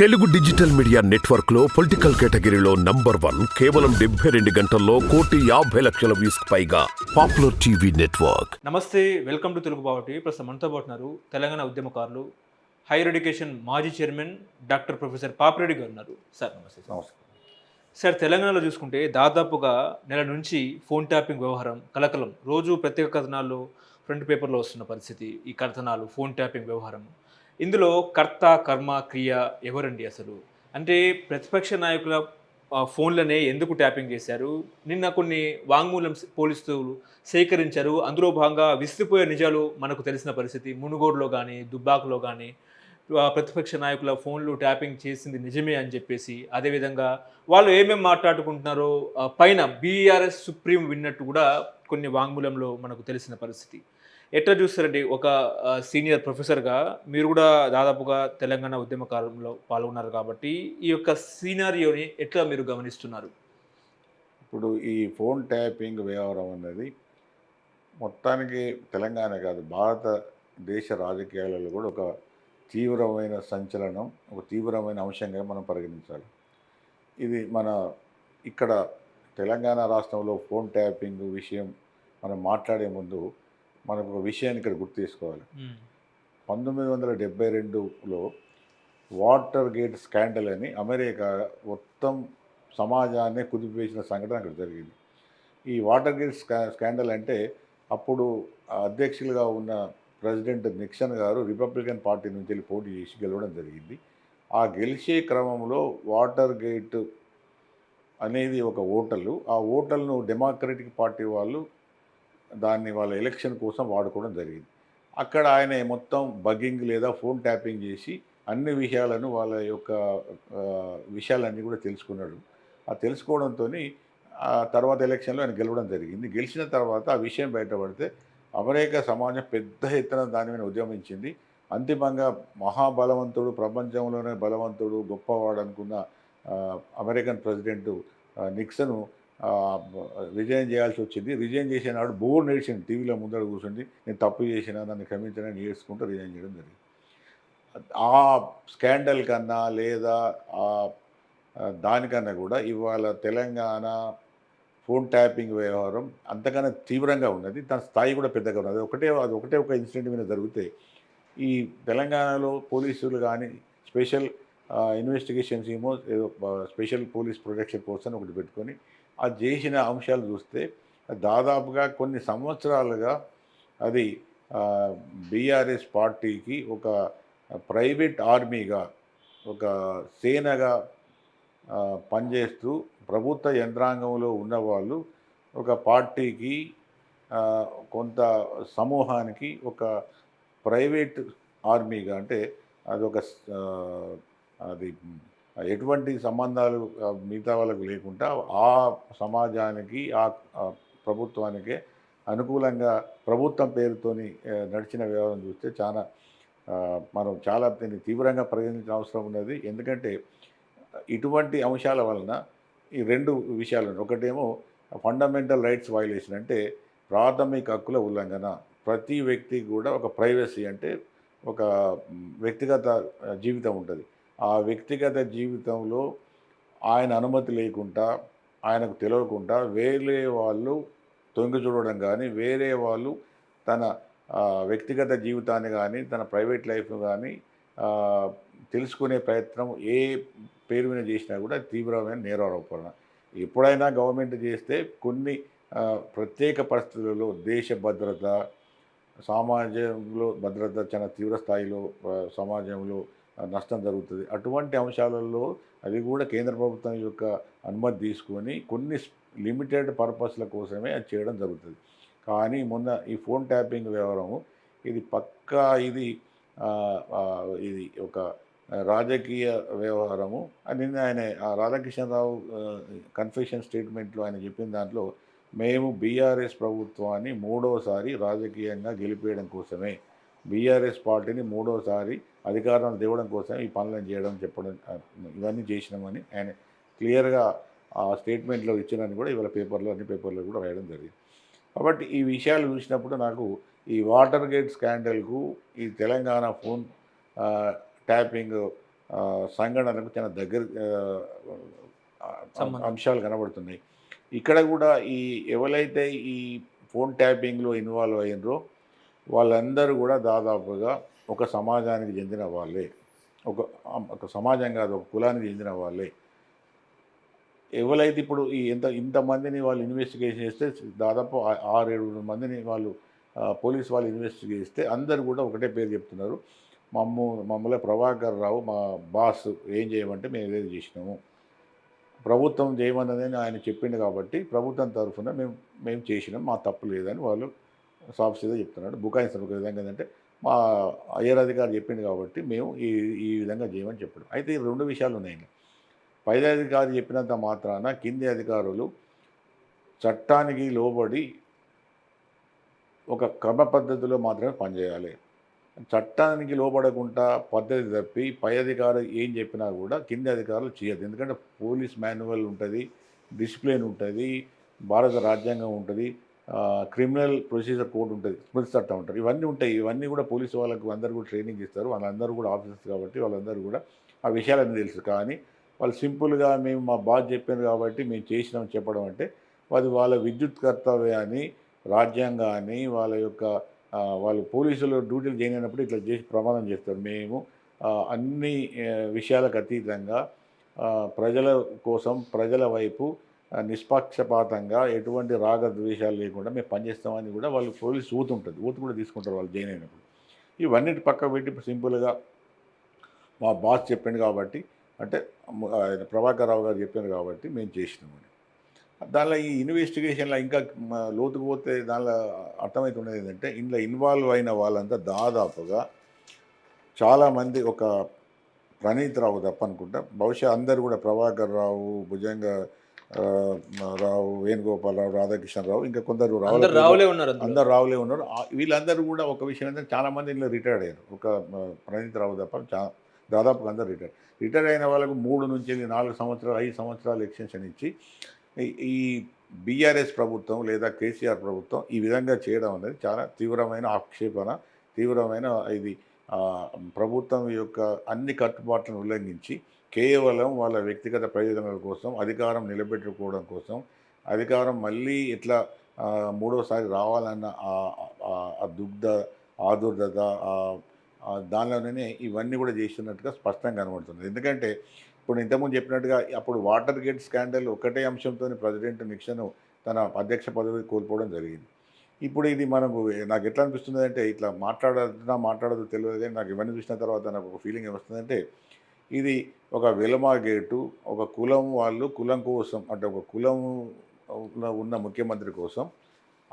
Telugu digital media నెట్వర్క్లో political కేటగిరీలో number one కేవలం డెబ్బై రెండు గంటల్లో కోటి యాభై లక్షల వ్యూస్ పైగా పాపులర్ టీవీ నెట్వర్క్. నమస్తే వెల్కమ్ టు తెలుగు బావటి ప్రస్తుతం మనతో పాటు ఉన్నారు తెలంగాణ ఉద్యమకారులు హైయర్ ఎడ్యుకేషన్ మాజీ చైర్మన్ డాక్టర్ ప్రొఫెసర్ పాపిరెడ్డి గారు ఉన్నారు. సార్ నమస్తే. నమస్కారం. సార్ తెలంగాణలో చూసుకుంటే దాదాపుగా నెల నుంచి ఫోన్ ట్యాపింగ్ వ్యవహారం కలకలం. రోజు ప్రత్యేక కథనాల్లో ఫ్రంట్ పేపర్లో వస్తున్న పరిస్థితి ఈ కథనాలు ఫోన్ ట్యాపింగ్ వ్యవహారం. ఇందులో కర్త కర్మ క్రియ ఎవరండి అసలు? అంటే ప్రతిపక్ష నాయకుల ఫోన్లనే ఎందుకు ట్యాపింగ్ చేశారు? నిన్న కొన్ని వాంగ్మూలం పోలీసులు సేకరించారు. అందులో భాగంగా విసిరిపోయే నిజాలు మనకు తెలిసిన పరిస్థితి. మునుగోడులో కానీ దుబ్బాకులో కానీ ప్రతిపక్ష నాయకుల ఫోన్లు ట్యాపింగ్ చేసింది నిజమే అని చెప్పేసి అదేవిధంగా వాళ్ళు ఏమేమి మాట్లాడుకుంటున్నారో పైన బీఆర్ఎస్ సుప్రీం విన్నట్టు కూడా కొన్ని వాంగ్మూలంలో మనకు తెలిసిన పరిస్థితి. ఎట్లా చూస్తారండి? ఒక సీనియర్ ప్రొఫెసర్గా మీరు కూడా దాదాపుగా తెలంగాణ ఉద్యమకాలంలో పాల్గొన్నారు కాబట్టి ఈ యొక్క సీనారియోని ఎట్లా మీరు గమనిస్తున్నారు? ఇప్పుడు ఈ ఫోన్ ట్యాపింగ్ వ్యవహారం అనేది మొత్తానికి తెలంగాణ కాదు భారతదేశ రాజకీయాలలో కూడా ఒక తీవ్రమైన సంచలనం ఒక తీవ్రమైన అంశంగా మనం పరిగణించాలి. ఇది మన ఇక్కడ తెలంగాణ రాష్ట్రంలో ఫోన్ ట్యాపింగ్ విషయం మనం మాట్లాడే ముందు మనకు ఒక విషయాన్ని ఇక్కడ గుర్తు చేసుకోవాలి. పంతొమ్మిది వందల డెబ్బై రెండులో వాటర్ గేట్ స్కాండల్ అని అమెరికా మొత్తం సమాజాన్ని కుదిపేసిన సంఘటన అక్కడ జరిగింది. ఈ వాటర్ గేట్ స్కా స్కాండల్ అంటే అప్పుడు అధ్యక్షులుగా ఉన్న ప్రెసిడెంట్ నిక్సన్ గారు రిపబ్లికన్ పార్టీ నుంచి వెళ్ళి పోటీ చేసి గెలవడం జరిగింది. ఆ గెలిచే క్రమంలో వాటర్ గేట్ అనేది ఒక ఓటలు. ఆ ఓటల్ను డెమోక్రటిక్ పార్టీ వాళ్ళు దాన్ని వాళ్ళ ఎలక్షన్ కోసం వాడుకోవడం జరిగింది. అక్కడ ఆయన మొత్తం బగ్గింగ్ లేదా ఫోన్ ట్యాపింగ్ చేసి అన్ని విషయాలను వాళ్ళ యొక్క విషయాలన్నీ కూడా తెలుసుకున్నాడు. ఆ తెలుసుకోవడంతో ఆ తర్వాత ఎలక్షన్లో ఆయన గెలవడం జరిగింది. గెలిచిన తర్వాత ఆ విషయం బయటపడితే అమెరికా సమాజం పెద్ద ఎత్తున దాని మీద ఉద్యమించింది. అంతిమంగా మహాబలవంతుడు ప్రపంచంలోనే బలవంతుడు గొప్పవాడు అనుకున్న అమెరికన్ ప్రెసిడెంట్ నిక్సను రిజైన్ చేయాల్సి వచ్చింది. రిజైన్ చేసే నాడు బోర్ నేర్చింది. టీవీలో ముందర కూర్చుండి నేను తప్పు చేసిన నన్ను క్షమించని నేర్చుకుంటూ రిజైన్ చేయడం జరిగింది. ఆ స్కాండల్ కన్నా లేదా ఆ దానికన్నా కూడా ఇవాళ తెలంగాణ ఫోన్ ట్యాపింగ్ వ్యవహారం అంతకన్నా తీవ్రంగా ఉన్నది. దాని స్థాయి కూడా పెద్దగా ఉన్నది. ఒకటే అది ఒకటే ఒక ఇన్సిడెంట్ మీద జరిగితే ఈ తెలంగాణలో పోలీసులు కానీ స్పెషల్ ఇన్వెస్టిగేషన్స్ ఏమో ఏదో స్పెషల్ పోలీస్ ప్రొటెక్షన్ ఫోర్స్ అని ఒకటి పెట్టుకొని అది చేసిన అంశాలు చూస్తే దాదాపుగా కొన్ని సంవత్సరాలుగా అది బీఆర్ఎస్ పార్టీకి ఒక ప్రైవేట్ ఆర్మీగా ఒక సేనగా పనిచేస్తూ ప్రభుత్వ యంత్రాంగంలో ఉన్నవాళ్ళు ఒక పార్టీకి కొంత సమూహానికి ఒక ప్రైవేట్ ఆర్మీగా అంటే అదొక ఒక అది ఎటువంటి సంబంధాలు మిగతా వాళ్ళకు లేకుండా ఆ సమాజానికి ఆ ప్రభుత్వానికే అనుకూలంగా ప్రభుత్వం పేరుతోని నడిచిన వ్యవహారం చూస్తే చాలా మనం చాలా దీన్ని తీవ్రంగా పరిగణించిన అవసరం ఉన్నది. ఎందుకంటే ఇటువంటి అంశాల వలన ఈ రెండు విషయాలు ఒకటేమో ఫండమెంటల్ రైట్స్ వైలేషన్ అంటే ప్రాథమిక హక్కుల ఉల్లంఘన. ప్రతి వ్యక్తికి కూడా ఒక ప్రైవసీ అంటే ఒక వ్యక్తిగత జీవితం ఉంటుంది. ఆ వ్యక్తిగత జీవితంలో ఆయన అనుమతి లేకుండా ఆయనకు తెలియకుండా వేరే వాళ్ళు తొంగి చూడడం కానీ వేరే వాళ్ళు తన వ్యక్తిగత జీవితాన్ని కానీ తన ప్రైవేట్ లైఫ్ కానీ తెలుసుకునే ప్రయత్నం ఏ పేరు మీద చేసినా కూడా తీవ్రమైన నేరారోపణ. ఎప్పుడైనా గవర్నమెంట్ చేస్తే కొన్ని ప్రత్యేక పరిస్థితులలో దేశ భద్రత సమాజంలో భద్రత చాలా తీవ్ర స్థాయిలో సమాజంలో నష్టం జరుగుతుంది. అటువంటి అంశాలలో అది కూడా కేంద్ర ప్రభుత్వం యొక్క అనుమతి తీసుకొని కొన్ని లిమిటెడ్ పర్పస్ల కోసమే అది చేయడం జరుగుతుంది. కానీ మొన్న ఈ ఫోన్ ట్యాపింగ్ వ్యవహారము ఇది పక్కా ఇది ఇది ఒక రాజకీయ వ్యవహారము. అని నిన్న ఆయన ఆ రాధాకిషన్రావు కన్ఫెషన్ స్టేట్మెంట్లో ఆయన చెప్పిన దాంట్లో మేము బీఆర్ఎస్ ప్రభుత్వాన్ని మూడోసారి రాజకీయంగా గెలిపేయడం కోసమే బీఆర్ఎస్ పార్టీని మూడోసారి అధికారం తేవడం కోసం ఈ పనులను చేయడం చెప్పడం ఇవన్నీ చేసినామని ఆయన క్లియర్గా ఆ స్టేట్మెంట్లో ఇచ్చినని కూడా ఇవాళ పేపర్లో అన్ని పేపర్లో కూడా రాయడం జరిగింది కాబట్టి ఈ విషయాలు చూసినప్పుడు నాకు ఈ వాటర్ గేట్ స్కాండల్కు ఈ తెలంగాణ ఫోన్ ట్యాపింగ్ ఆ, సంఘటనలకు చాలా దగ్గర. అంశాలు కనబడుతున్నాయి ఇక్కడ కూడా ఈ ఎవరైతే ఈ ఫోన్ ట్యాపింగ్లో ఇన్వాల్వ్ అయ్యారో వాళ్ళందరూ కూడా దాదాపుగా ఒక సమాజానికి చెందిన వాళ్ళే. ఒక ఒక సమాజం కాదు ఒక కులానికి చెందిన వాళ్ళే. ఎవరైతే ఇప్పుడు ఈ ఎంత ఇంతమందిని వాళ్ళు ఇన్వెస్టిగేషన్ చేస్తే దాదాపు ఆరేడు ఆరు ఏడు మందిని వాళ్ళు పోలీస్ వాళ్ళు ఇన్వెస్టిగేట్ చేస్తే అందరు కూడా ఒకటే పేరు చెప్తున్నారు. మమ్ము మమ్మల్ని ప్రభాకర్ రావు మా బాస్ ఏం చేయమంటే మేము ఏదైతే చేసినాము. ప్రభుత్వం చేయమన్నదని ఆయన చెప్పిండు కాబట్టి ప్రభుత్వం తరఫున మేము మేము చేసినాం మా తప్పు లేదని వాళ్ళు సాఫ్ట్గా చెప్తున్నాడు. బుకాయిస్తారు ఒక విధంగా ఏంటంటే మా అయ్యర్ అధికారి చెప్పింది కాబట్టి మేము ఈ ఈ విధంగా చేయమని చెప్పాడు. అయితే ఈ రెండు విషయాలు ఉన్నాయి పై అధికారి చెప్పినంత మాత్రాన కింది అధికారులు చట్టానికి లోబడి ఒక క్రమ పద్ధతిలో మాత్రమే పనిచేయాలి. చట్టానికి లోబడకుండా పద్ధతి తప్పి పై అధికారి ఏం చెప్పినా కూడా కింది అధికారులు చేయదు ఎందుకంటే పోలీస్ మాన్యువల్ ఉంటుంది డిసిప్లిన్ ఉంటుంది భారత రాజ్యాంగం ఉంటుంది క్రిమినల్ ప్రొసీజర్ కోడ్ ఉంటుంది స్మృతి చట్టం ఉంటుంది. ఇవన్నీ ఉంటాయి. ఇవన్నీ కూడా పోలీసు వాళ్ళకు అందరూ కూడా ట్రైనింగ్ ఇస్తారు. వాళ్ళందరూ కూడా ఆఫీసర్స్ కాబట్టి వాళ్ళందరూ కూడా ఆ విషయాలన్నీ తెలుసు. కానీ వాళ్ళు సింపుల్గా మేము మా బాధ చెప్పారు కాబట్టి మేము చేసినాం చెప్పడం అంటే అది వాళ్ళ విద్యుత్ కర్తవ్యాన్ని రాజ్యాంగాన్ని వాళ్ళ యొక్క వాళ్ళు పోలీసులు డ్యూటీలు చేయనప్పుడు ఇట్లా చేసి ప్రమాదం చేస్తారు. మేము అన్ని విషయాలకు అతీతంగా ప్రజల కోసం ప్రజల వైపు నిష్పక్షపాతంగా ఎటువంటి రాగ ద్వేషాలు లేకుండా మేము పనిచేస్తామని కూడా వాళ్ళు పోలీసు ఊతు ఉంటుంది. ఊతు కూడా తీసుకుంటారు వాళ్ళు జైన్ అయినప్పుడు. ఇవన్నిటి పక్క పెట్టి సింపుల్గా మా బాస్ చెప్పాడు కాబట్టి అంటే ఆయన ప్రభాకర్ రావు గారు చెప్పారు కాబట్టి మేము చేసినామని. దానిలో ఈ ఇన్వెస్టిగేషన్లో ఇంకా లోతుకుపోతే లోతుకు పోతే దానిలో అర్థమవుతున్నది ఏంటంటే ఇందులో ఇన్వాల్వ్ అయిన వాళ్ళంతా దాదాపుగా చాలామంది ఒక ప్రణీత్ రావు తప్పనుకుంటా బహుశా అందరు కూడా ప్రభాకర్ రావు భుజంగ రావు వేణుగోపాలరావు రాధాకిషన్ రావు ఇంకా కొందరు రావుల అందరు పేర్లు- రావులే ఉన్నారు. అందరు రావులే ఉన్నారు. వీళ్ళందరూ కూడా ఒక విషయం ఏంటంటే చాలా మంది ఇందులో రిటైర్డ్ అయ్యారు. ఒక ప్రణీత్ రావు తప్ప చా దాదాపుగా అందరు రిటైర్ రిటైర్ అయిన వాళ్ళకు మూడు నుంచి నాలుగు సంవత్సరాలు ఐదు సంవత్సరాలు ఎక్స్టెన్షన్ ఇచ్చి ఈ- బీఆర్ఎస్ ప్రభుత్వం లేదా కేసీఆర్ ప్రభుత్వం ఈ విధంగా చేయడం అనేది చాలా తీవ్రమైన ఆక్షేపణ తీవ్రమైన ఇది ప్రభుత్వం యొక్క అన్ని కట్టుబాట్లను ఉల్లంఘించి కేవలం వాళ్ళ వ్యక్తిగత ప్రయోజనాల కోసం అధికారం నిలబెట్టుకోవడం కోసం అధికారం మళ్ళీ ఇట్లా మూడవసారి మూడోసారి రావాలన్న ఆ- దుగ్ధ ఆదుర్దత దానిలోనే ఇవన్నీ కూడా చేస్తున్నట్టుగా స్పష్టంగా కనబడుతుంది ఎందుకంటే ఇప్పుడు ఇంతకుముందు చెప్పినట్టుగా అప్పుడు వాటర్ గేట్ స్కాండల్ ఒకటే అంశంతో ప్రెసిడెంట్ నిక్సన్ తన అధ్యక్ష పదవి కోల్పోవడం జరిగింది. ఇప్పుడు ఇది మనకు నాకు ఎట్లా అనిపిస్తుంది అంటే ఇట్లా మాట్లాడుతున్నా మాట్లాడదు తెలియదు నాకు ఇవన్నీ చూసిన తర్వాత నాకు ఒక ఫీలింగ్ ఏమొస్తుందంటే ఇది ఒక వెలమా గేటు ఒక కులం వాళ్ళు కులం కోసం అంటే ఒక కులంలో ఉన్న ముఖ్యమంత్రి కోసం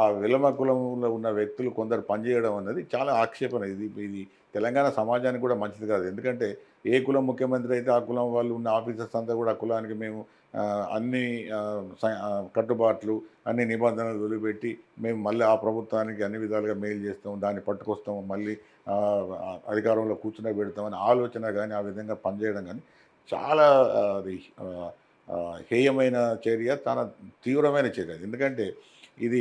ఆ విలమ కులంలో ఉన్న వ్యక్తులు కొందరు పనిచేయడం అన్నది చాలా ఆక్షేపణ. ఇది ఇది తెలంగాణ సమాజానికి కూడా మంచిది కాదు. ఎందుకంటే ఏ కులం ముఖ్యమంత్రి అయితే ఆ కులం వాళ్ళు ఉన్న ఆఫీసర్స్ అంతా కూడా కులానికి మేము అన్ని కట్టుబాట్లు అన్ని నిబంధనలు వదిలిపెట్టి మేము మళ్ళీ ఆ ప్రభుత్వానికి అన్ని విధాలుగా మేలు చేస్తాం దాన్ని పట్టుకొస్తాం మళ్ళీ అధికారంలో కూర్చునే పెడతామని ఆలోచన కానీ ఆ విధంగా పనిచేయడం కానీ చాలా అది హేయమైన చర్య చాలా తీవ్రమైన చర్య. ఎందుకంటే ఇది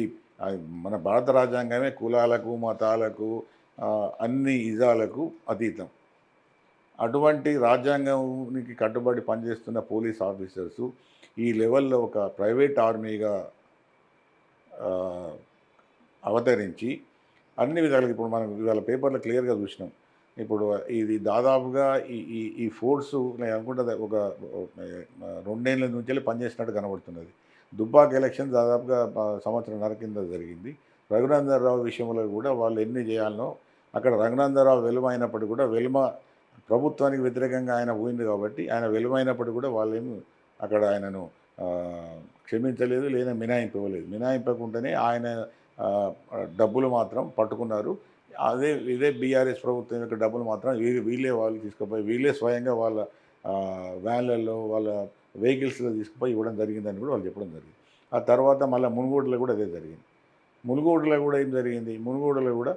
మన భారత రాజ్యాంగమే కులాలకు మతాలకు అన్ని ఇజాలకు అతీతం. అటువంటి రాజ్యాంగానికి కట్టుబడి పనిచేస్తున్న పోలీస్ ఆఫీసర్స్ ఈ లెవెల్లో ఒక ప్రైవేట్ ఆర్మీగా అవతరించి అన్ని విధాలుగా ఇప్పుడు మనం ఇవాళ పేపర్లో క్లియర్గా చూసినాం. ఇప్పుడు ఇది దాదాపుగా ఈ ఈ ఈ ఫోర్సు నేను అనుకుంటా ఒక రెండేళ్ళ నుంచి వెళ్ళి పనిచేసినట్టు కనబడుతున్నది. దుబ్బాక్ ఎలక్షన్ దాదాపుగా సంవత్సరం సంవత్సరంన్నర కింద జరిగింది. రఘునందరావు విషయంలో కూడా వాళ్ళు ఎన్ని చేయాలనో అక్కడ రఘునందరావు రావు కూడా వెలుమ ప్రభుత్వానికి వ్యతిరేకంగా ఆయన పోయింది కాబట్టి ఆయన వెలుమైనప్పటికీ కూడా వాళ్ళేమి అక్కడ ఆయనను క్షమించలేదు లేదా మినాయింపలేదు మినాయింపకుండానే ఆయన డబ్బులు మాత్రం పట్టుకున్నారు. అదే ఇదే బీఆర్ఎస్ ప్రభుత్వం యొక్క డబ్బులు మాత్రం వీళ్ళే వాళ్ళు తీసుకుపోయి వీళ్ళే స్వయంగా వాళ్ళ వ్యాన్లలో వాళ్ళ వెహికల్స్లో తీసుకుపోయి ఇవ్వడం జరిగిందని కూడా వాళ్ళు చెప్పడం జరిగింది. ఆ తర్వాత మళ్ళీ మునుగోడులో కూడా అదే జరిగింది. మునుగోడులో కూడా ఏం జరిగింది? మునుగోడులో కూడా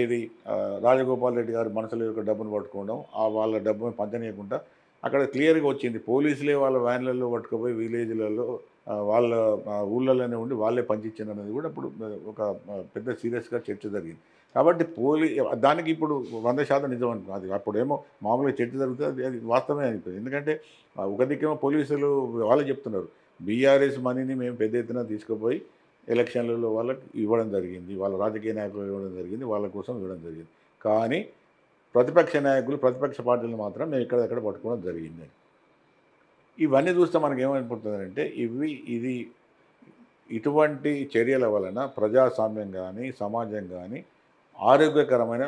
ఏది? రాజగోపాల్ రెడ్డి గారు మనసులో యొక్క డబ్బును పట్టుకోవడం ఆ వాళ్ళ డబ్బును పంచనీయకుండా అక్కడ క్లియర్గా వచ్చింది. పోలీసులే వాళ్ళ వ్యాన్లలో పట్టుకుపోయి విలేజ్లలో వాళ్ళ ఊళ్ళలోనే ఉండి వాళ్ళే పంచించారు అనేది కూడా ఇప్పుడు ఒక పెద్ద సీరియస్గా చర్చ జరిగింది. కాబట్టి పోలీ దానికి ఇప్పుడు వంద శాతం నిజం అనుకో అది అప్పుడేమో మామూలుగా చర్చ జరుగుతుంది అది అది వాస్తవమే అనిపిస్తుంది ఎందుకంటే ఒక దిక్కేమో పోలీసులు వాళ్ళే చెప్తున్నారు. బీఆర్ఎస్ మనీని మేము పెద్ద ఎత్తున తీసుకుపోయి ఎలక్షన్లలో వాళ్ళకి ఇవ్వడం జరిగింది వాళ్ళ రాజకీయ నాయకులు ఇవ్వడం జరిగింది వాళ్ళ కోసం ఇవ్వడం జరిగింది. కానీ ప్రతిపక్ష నాయకులు ప్రతిపక్ష పార్టీలు మాత్రం మేము ఇక్కడ ఎక్కడ పట్టుకోవడం జరిగింది. ఇవన్నీ చూస్తే మనకి ఏమైపోతుందంటే ఇవి ఇది ఇటువంటి చర్యల వలన ప్రజాస్వామ్యం కానీ సమాజం కానీ ఆరోగ్యకరమైన